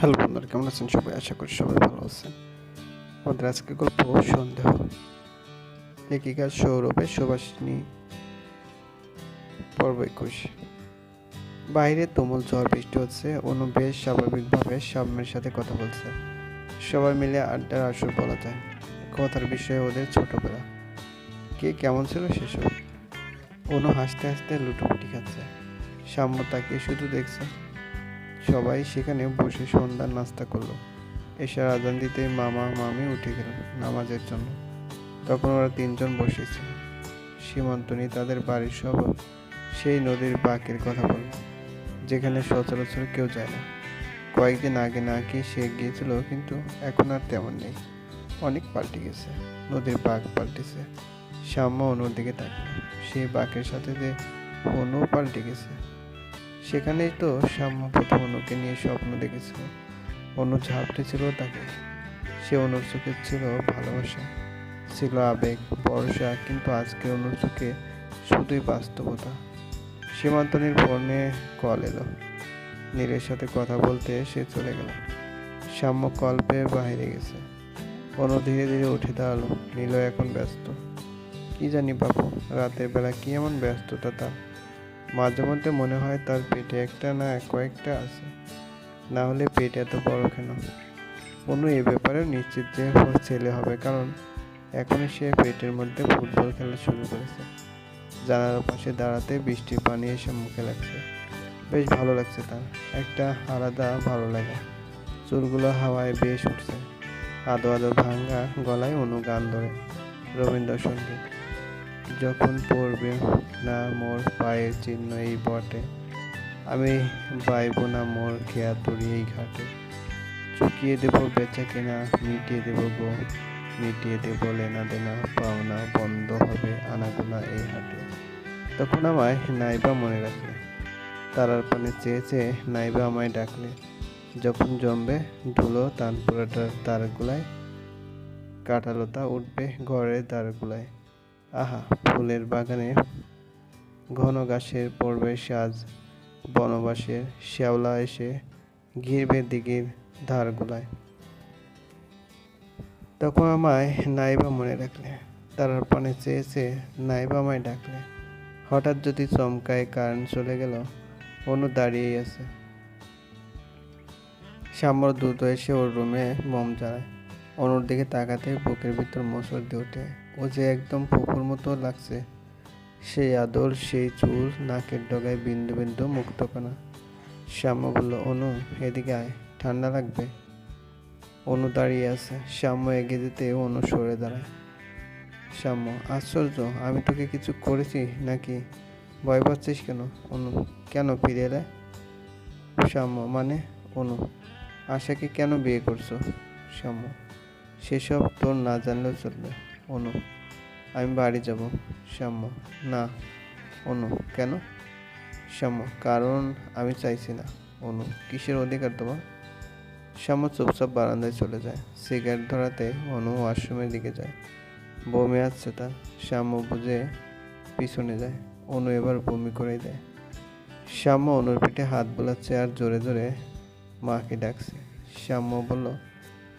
Hello বন্ধুরা, কেমন আছেন সবাই? আশা করি সবাই ভালো আছেন। আমাদের আজকে গল্প সন্দেহ লেখিকা সৌরভে সুবাসিনী পর্ব একুশ। বাইরে তুমুল ঝড় বৃষ্টি হচ্ছে, অনু বেশ স্বাভাবিকভাবে সাম্যের সাথে কথা বলছে। সবাই মিলে আড্ডার আসর বলা যায়। কথার বিষয়ে ওদের ছোটবেলা। কে কেমন ছিল সেসব? অনু হাসতে হাসতে লুটোপুটি খাচ্ছে। সাম্য তাকিয়ে শুধু দেখছে। সবাই সেখানে বসে সন্ধ্যার নাস্তা করল। এশার আজান দিতে মামা, মামি উঠে গেল নামাজের জন্য। তখন ওরা তিনজন বসেছিল সীমান্তনী তাদের বাড়ির সব সেই নদীর বাঁকের কথা বলল, যেখানে সচরাচর কেউ যায় না। কয়েকদিন আগে না নাকি সে গিয়েছিল, কিন্তু এখন আর তেমন নেই। অনেক পাল্টে গেছে, নদীর বাঘ পাল্টেছে। শ্যাম্য অনুর দিকে তাকালো সেই বাঘের সাথে যে অনু পাল্টে গেছে। সেখানেই তো সাম্য প্রথম অনুকে নিয়ে স্বপ্ন দেখেছিল। অনু ঝাপটে ছিল তাকে। সে অনুর চোখে ছিল ভালোবাসা। ছিল আবেগ, ভরসা, কিন্তু আজকে অনুর চোখে শুধুই বাস্তবতা। সীমান্তনীর ফোনে কল এলো। নীলের সাথে কথা বলতে সে চলে গেল। সাম্য কল পেয়ে বাইরে গেছে। অনু ধীরে ধীরে উঠে দাঁড়াল। নীল এখন ব্যস্ত। কি জানি বাবু রাতের বেলা কি এমন ব্যস্ততা তার? মাঝে মধ্যে মনে হয় তার পেটে একটা না কয়েকটা আছে। না হলে পেট এত বড় কেন? অনু, এ ব্যাপারে নিশ্চিত যে ছেলে হবে, কারণ এখনই সে পেটের মধ্যে ফুটবল খেলা শুরু করেছে। জানালার পাশে দাঁড়াতে বৃষ্টির পানি এসে মুখে লাগছে। বেশ ভালো লাগছে তার। একটা আলাদা ভালো লাগে। চুলগুলো হাওয়ায় বেশ উঠছে। আদো আদো ভাঙ্গা গলায় অনু গান ধরে। রবীন্দ্রসঙ্গীত। যখন পড়বে না মোর পায়ের চিহ্ন এই বটে। আমি বাইব না মোর খেয়া তরি এই ঘাটে। চুকিয়ে দেব বেচা কেনা, মিটিয়ে দেব গো মিটিয়ে দেব লেনা দেনা, পাওনা বন্ধ হবে আনাগোনা এই হাটে। তখন আমায় নাইবা মনে রাখলে, তারার পানে চেয়ে চেয়ে নাইবা আমায় ডাকলে। যখন জমবে ধুলো, তানপুরাটার তারগুলায় কাঁটালতা উঠবে ঘরের দ্বারগুলায় আহা, ফুলের বাগানে ঘন গাছের পড়বে সাজ বনবাসের শ্যাওলা এসে ঘিরবে দিঘির ধারগুলায় তখন আমায় নাইবা মনে রাখলে, তারার পানে চেয়েছে নাইবা আমায় ডাকলে। হঠাৎ যদি চমকায় কারেন্ট চলে গেল, অনু দাঁড়িয়েই আছে। সাম্যর দ্রুত এসে ওর রুমে মোম জ্বালায়। অনুর দিকে তাকাতে বুকের ভিতর মোচড় দিয়ে ওঠে। ও যে একদম পুকুর মতো লাগছে। সেই আদর সেই চুল, নাকের ডগায় বিন্দু বিন্দু মুক্তকণা। শ্যাম্য বলল, অনু, এদিকে আয়, ঠান্ডা লাগবে? অনু দাঁড়িয়ে আছে। শ্যাম্য এগিয়ে যেতে অনু সরে দাঁড়ায়। শ্যাম্য আশ্চর্য, আমি তোকে কিছু করেছি নাকি? ভয় পাচ্ছিস কেন? অনু, কেন ফিরে এলে? শ্যাম্য মানে? অনু, আশাকে কেন বিয়ে করছ? শ্যাম্য সেসব তোর না জানলেও চলবে। অনু, আমি বাড়ি যাব শ্যাম্য না, অনু, কেন? শ্যাম্য কারণ আমি চাইছি না। অনু, কিসের অধিকার তোমার? শ্যাম্য চুপচাপ বারান্দায় চলে যায়। সিগারেট ধরাতে অনু ওয়াশরুমের দিকে যায়। বমি আসছে তার। শ্যাম্য বুঝে পিছনে যায়। অনু এবার বমি করে দেয়। শ্যাম্য অনুর পিঠে হাত বোলাচ্ছে আর জোরে জোরে মাকে ডাকছে। শ্যাম্য বলল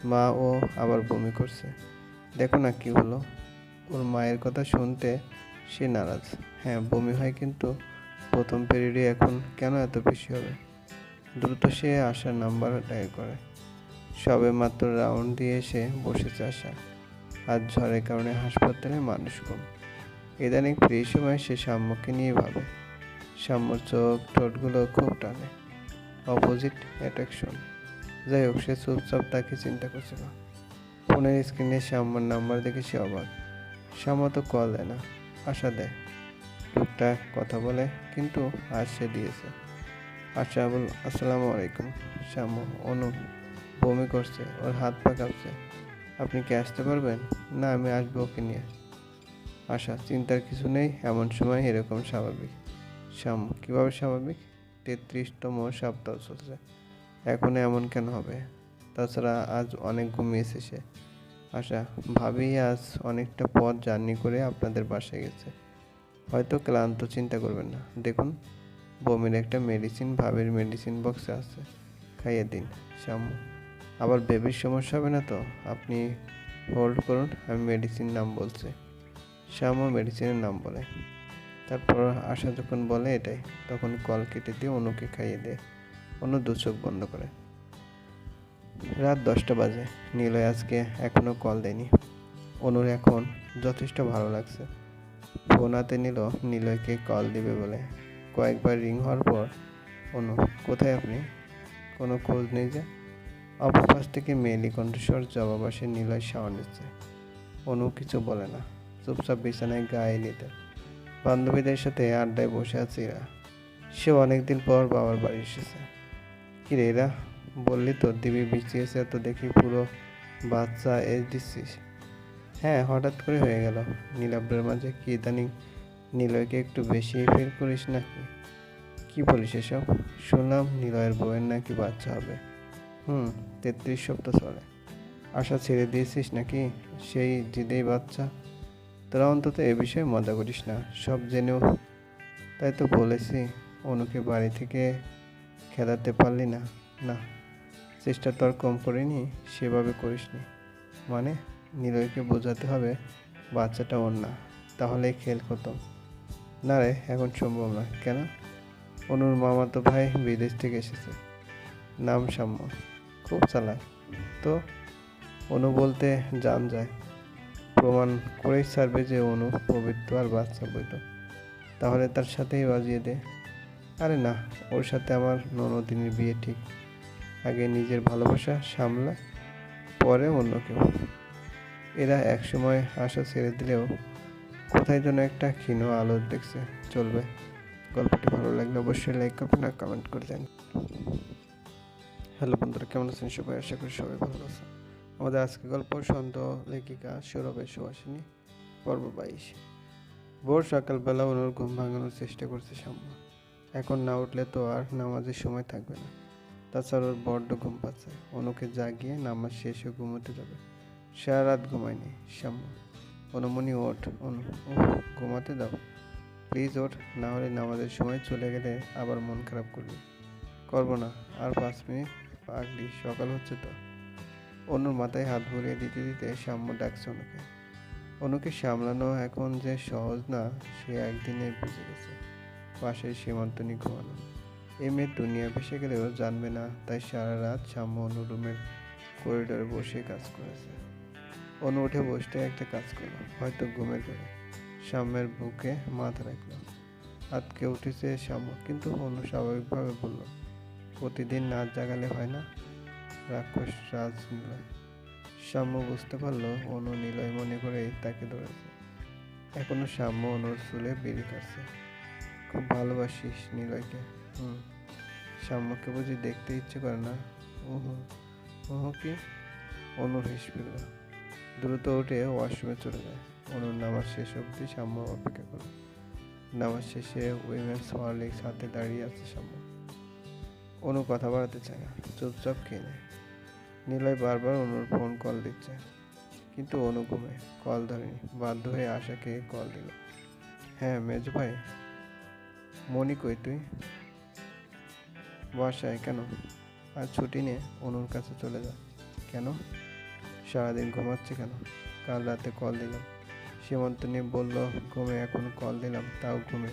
মা ও আবার বমি করছে। দেখো না কি হলো। ওর মায়ের কথা শুনতে সে নারাজ। হ্যাঁ বমি হয় কিন্তু প্রথম পিরিয়ডে এখন কেন এত বেশি হবে? দ্রুত সে আসার নাম্বার ডায়াল করে। সবে মাত্র রাউন্ড দিয়ে এসে বসেছে আশা। আর ঝড়ের কারণে হাসপাতালে মানুষ কম। ইদানিং ফ্রি সময় সে সাম্যকে নিয়ে ভাবে। সাম্যর চোখ ঠোঁটগুলো খুব টানে। অপোজিট অ্যাট্রাকশন যাই হোক, সে চুপচাপ তাকে চিন্তা করছিল। ফোনের স্ক্রিনে শ্যামার নাম্বার দেখে সে অবাক। শ্যামা তো কল দেয় না, আশা দেয়। কথা বলে, কিন্তু আজ সে দিয়েছে। আশা বল, আসসালামু আলাইকুম। শ্যাম অনু বমি করছে, ওর হাত পা কাঁপছে। আপনি কি আসতে পারবেন? না, আমি আসব ওকে নিয়ে। আশা, চিন্তার কিছু নেই, এমন সময় এরকম স্বাভাবিক। শ্যাম, কীভাবে স্বাভাবিক? তেত্রিশতম সপ্তাহ চলছে। এখন এমন কেন হবে? তাছাড়া আজ অনেক ঘুমিয়েছে সে। আশা, ভাবি আজ অনেকটা পথ জার্নি করে আপনাদের বাসায় গেছে। হয়তো ক্লান্ত, চিন্তা করবেন না। দেখুন, বমির একটা মেডিসিন ভাবির মেডিসিন বক্সে আছে। খাইয়ে দিন, শ্যামু। আবার বেবির সমস্যা হবে না তো? আপনি হোল্ড করুন, আমি মেডিসিন নাম বলছি। শ্যামু মেডিসিনের নাম বলে। তারপর আশা যখন বলে এটাই, তখন কল কেটে দিয়ে অনুকে খাইয়ে দেয়। অনু দু চোখ বন্ধ করে। রাত দশটা বাজে। নীলয় আজকে এখনও কল দেয়নি। অনুর এখন যথেষ্ট ভালো লাগছে। ফোন হাতে নিল, নিলয়কে কল দিবে বলে। কয়েকবার রিং হওয়ার পর, অনু, কোথায় আপনি? কোনো খোঁজ নেই যে? অপপাশ থেকে মেয়েলি কণ্ঠস্বর জবাব আসে নিলয় শাওয়ার নিচ্ছে অনু কিছু বলে না। চুপচাপ বিছানায় গায়ে নিতে বান্ধবীদের সাথে আড্ডায় বসে আছে সে অনেকদিন পর বাবার বাড়ি এসেছে। কি রে এরা বললি তো দিবি বিচিয়েছে তো দেখি পুরো বাচ্চা এজ দিচ্ছিস। হ্যাঁ হঠাৎ করে হয়ে গেল। নীলাব্রের মাঝে কি ইদানিং নিলয়কে একটু বেশি ফিল করিস নাকি? কি বলিস এসব? শুনলাম নিলয়ের বউয়ের নাকি বাচ্চা হবে। হুম, তেত্রিশ সপ্তাহ চলে। আশা ছেড়ে দিয়েছিস নাকি? সেই জিদেই বাচ্চা। তোরা অন্তত এ বিষয়ে মজা করিস না, সব জেনেও। তাই তো বলেছি, অনুকে বাড়ি থেকে খেদাতে পারলি না। না, চেষ্টা তো আর কম করিনি, সেভাবে করিসনি। মানে নিলয়কে বোঝাতে হবে বাচ্চাটা ওর না, তাহলেই খেল খতম। না রে, এখন সম্ভব না, কেন? অনুর মামা তো ভাই বিদেশ থেকে এসেছে। নাম সাম্য, খুব চালাক। তো, অনু বলতে জান যায়। প্রমাণ করেই ছাড়বে যে অনু পবিত্র আর বাচ্চা বইত তাহলে তার সাথেই বাজিয়ে দে। আরে না, ওর সাথে আমার ননদিনীর বিয়ে ঠিক। আগে নিজের ভালোবাসা সামলা, পরে অন্য কেউ। এরা একসময় আশা ছেড়ে দিলেও কোথায় যেন একটা ক্ষীণ আলো দেখছে, চলবে। গল্পটি ভালো লাগলে অবশ্যই লাইক করবেন আর কমেন্ট করে দেন হ্যালো বন্ধুরা, কেমন আছেন সবাই? আশা করি সবাই ভালো আছেন। আমাদের আজকে গল্প সন্দেহ লেখিকা সৌরভের সুহাসিনী পর্ব বাইশ। ভোর সকালবেলা ওনার ঘুম ভাঙানোর চেষ্টা করছে সাম্য। এখন না উঠলে তো আর নামাজের সময় থাকবে না। তাছাড়া ওর বড্ড ঘুম পাচ্ছে। অনুকে জাগিয়ে নামাজ শেষে ঘুমোতে যাবে। সারা রাত ঘুমায়নি শ্যাম্য অনুমনি, ওঠ। অনু ঘুমাতে দাও। প্লিজ, ওঠ। না হলে নামাজের সময় চলে গেলে আবার মন খারাপ করবি। করব না। আর পাঁচ মিনিট পাগলি, সকাল হচ্ছে তো। অনুর মাথায় হাত ভরিয়ে দিতে দিতে সাম্য ডাকছে অনুকে। অনুকে সামলানো এখন যে সহজ না, সে একদিনে বুঝে গেছে। পাশের সীমান্তনি ঘুমানো এই মেয়ে দুনিয়া ভেসে গেলেও জানবে না, তাই সারা রাত সাম্য অনু রুমের করিডোরে বসে কাজ করেছে। অনু উঠে বসতে একটা কাজ করল, হয়তো ঘুমে ঘরে। সাম্যের বুকে মাথা রাখল। আজকে উঠেছে শ্যাম্য কিন্তু অনু স্বাভাবিকভাবে বলল, প্রতিদিন নাচ জাগালে হয় না? রাক্ষস রাজ নিলয়। শ্যাম্য বুঝতে পারল, অনু নিলয় মনে করেই তাকে ধরেছে। এখনও শ্যাম্য অনুর চুলে বেরিয়ে কাটছে খুব ভালোবাসিস নিলয়কে। হুম। শ্যাম্যকে বুঝি দেখতে ইচ্ছে করে না? উহু। উহু কি? অনুর হিস দ্রুত উঠে ওয়াশরুমে চলে যায়। অনুর নামাজ শেষ অবধি শ্যাম্য অপেক্ষা করে। নামাজ শেষে উইমেন্স হরলিক্স হাতে দাঁড়িয়ে আছে শ্যাম্য অনু কথা বাড়াতে চায় না। চুপচাপ খেয়ে নেয়। নিলয় বারবার অনুর ফোন কল দিচ্ছে। কিন্তু অনু কল ধরেনি। বাধ্য হয়ে আশাকে কল দিল। হ্যাঁ মেজু ভাই। মনি কই তুই? বাসায় কেন? আর ছুটি নিয়ে অনুর কাছে চলে যা। কেন? সারাদিন ঘুমাচ্ছে কেন? কাল রাতে কল দিলাম। সীমন্ত নিয়ে বলল, ঘুমে, এখন কল দিলাম, তাও ঘুমে।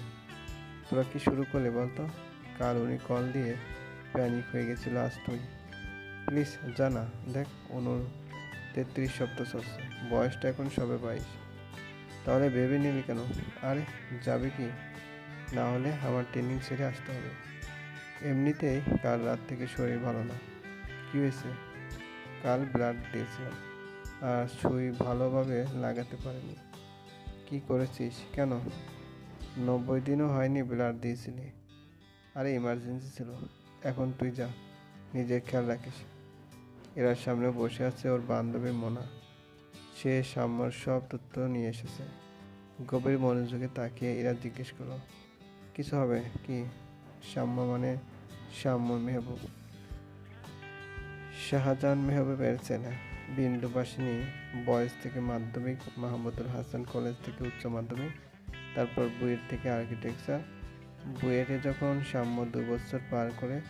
তোরা কি শুরু করলে বলতো? কাল উনি কল দিয়ে প্যানিক হয়ে গেছিল, আজ তুই। প্লিজ জানা দেখ অনুর তেত্রিশ সপ্তাহ চলছে। বয়সটা এখন সবে বাইশ। তাহলে ভেবে নিবি কেন? আরে, যাবে কি? না হলে আমার ট্রেনিং ছেড়ে আসতে হবে। এমনিতেই কাল রাত থেকে শরীর ভালো না। কী হয়েছে? কাল ব্লাড দিয়েছিলাম। আর সুই ভালোভাবে লাগাতে পারিনি। কি করেছিস? কেন? নব্বই দিনও হয়নি ব্লাড দিয়েছিলি। আরে ইমার্জেন্সি ছিল। এখন তুই যা। নিজের খেয়াল রাখিস। এরা সামনে বসে আছে ওর বান্ধবী মোনা। সে সাম্যর সব তথ্য নিয়ে এসেছে। গভীর মনোযোগে তাকিয়ে এরা জিজ্ঞেস করল কিছু হবে কি? সাম্য মানে সাম্য মেহবুব। শাহজাহান মেহবুবের ছেলে বিন্দুবাসিনী বয়স থেকে মাধ্যমিক, মাহমুদুল হাসান কলেজ থেকে উচ্চ মাধ্যমিক, তারপর বুয়েট থেকে আর্কিটেকচার। বুয়েটে যখন সাম্য দু বছর পার করে,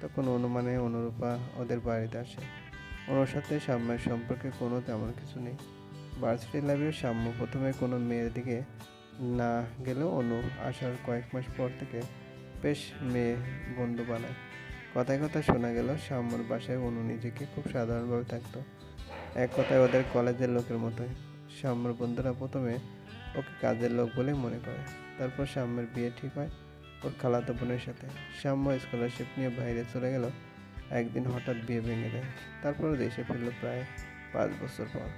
তখন অনুমানে অনুরূপা ওদের বাড়িতে আসে। ওনার সাথে সাম্যের সম্পর্কে কোনো তেমন কিছু নেই। ভার্সিটি লাইফে সাম্য প্রথমে কোনো মেয়ের দিকে না গেলেও অনু আসার কয়েক মাস পর থেকে বেশ মেয়ে বন্ধু বানায়। কথায় কথায় শোনা গেল সাম্যর বাসায় অনু নিজেকে খুব সাধারণভাবে থাকতো। এক কথায় ওদের কলেজের লোকের মতোই। সাম্যর বন্ধুরা প্রথমে ওকে কাজের লোক বলে মনে করে। তারপর সাম্যের বিয়ে ঠিক হয় ওর খালাতো বোনের সাথে। সাম্য স্কলারশিপ নিয়ে বাইরে চলে গেল। একদিন হঠাৎ বিয়ে ভেঙে দেয়। তারপর দেশে ফিরলো প্রায় পাঁচ বছর পর।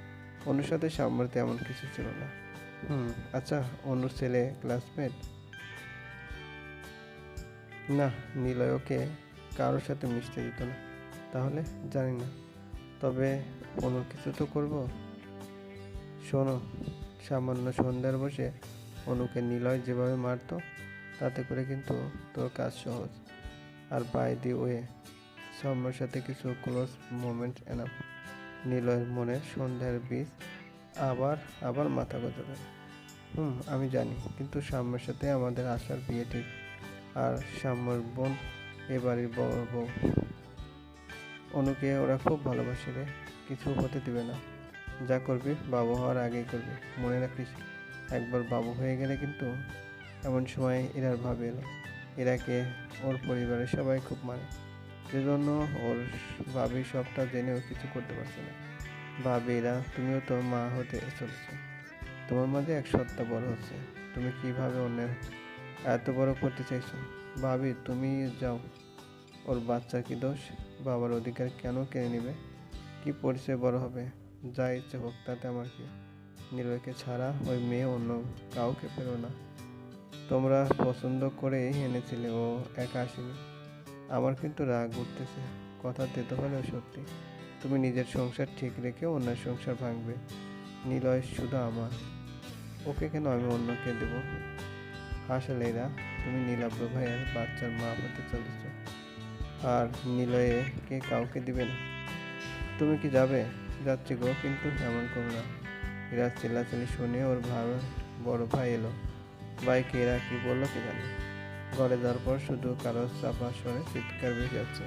অনুর সাথে সাম্যর তেমন কিছু ছিল না। হুম আচ্ছা অনুর ছেলে ক্লাসমেট না, নিলয় ওকে কারোর সাথে মিশতে দিত না। তাহলে জানি না। তবে কোনো কিছু তো করব। শোনো, সামান্য সন্ধ্যার বসে অনুকে নিলয় যেভাবে মারতো, তাতে করে কিন্তু তোর কাজ সহজ। আর বাই দি ওয়ে সৌম্যর সাথে কিছু ক্লোজ মোমেন্ট এনাফ নিলয়ের মনে সন্ধ্যার বীজ আবার আবার মাথা গজাবে হুম, আমি জানি, কিন্তু সাম্যের সাথে আমাদের আশার বিয়ে ঠিক। আর সাম্যর বোন এ বাড়ির বড় বউ। অনুকে ওরা খুব ভালোবাসে রে, কিছু হতে দিবে না। যা করবি, বাবু হওয়ার আগেই করবি। মনে রাখিস, একবার বাবু হয়ে গেলে কিন্তু এমন সময় এরার ভাবে এলো। এরাকে ওর পরিবারের সবাই খুব মানে। সেজন্য ওর ভাবি সবটা জেনেও কিছু করতে পারছে না। ভাবি এরা তুমিও তো মা হতে চলেছো। তোমার মাঝে এক সত্তা বড় হচ্ছে তুমি কীভাবে অন্যের এত বড় করতে চাইছো? ভাবি, তুমি যাও। ওর বাচ্চার কি দোষ? বাবার অধিকার কেন কেড়ে নেবে? কি পরিচয় বড় হবে? যা ইচ্ছে হোক, তাতে আমার কি? নিলয়কে ছাড়া ওই মেয়ে অন্য কাউকে পেল না। তোমরা পছন্দ করেই এনেছিলে, ও একা আসেনি। আমার কিন্তু রাগ উঠতেছে। কথা তেতো হলেও সত্যি। তুমি নিজের সংসার ঠিক রেখে অন্যের সংসার ভাঙবে। নিলয়, শুধু আমার। ওকে কেন আমি অন্যকে দেবো? আসলে এরা তুমি নীলাব্র ভাইয়ের বাচ্চার মা হতে চলেছ। আর নিলয়ে কে কাউকে দিবে না? তুমি কি যাবে? যাচ্ছি গো, কিন্তু এমন করো না। এরা চিল্লাচিল্লি শুনে ওর ভাই বড় ভাই এলো। ভাইকে এরা কি বলল কে জানে? ঘরে যাওয়ার পর শুধু কারও চাপা স্বরে চিৎকার বেশি যাচ্ছে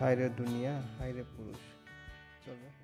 হাইরে দুনিয়া হাইরে পুরুষ। চলবে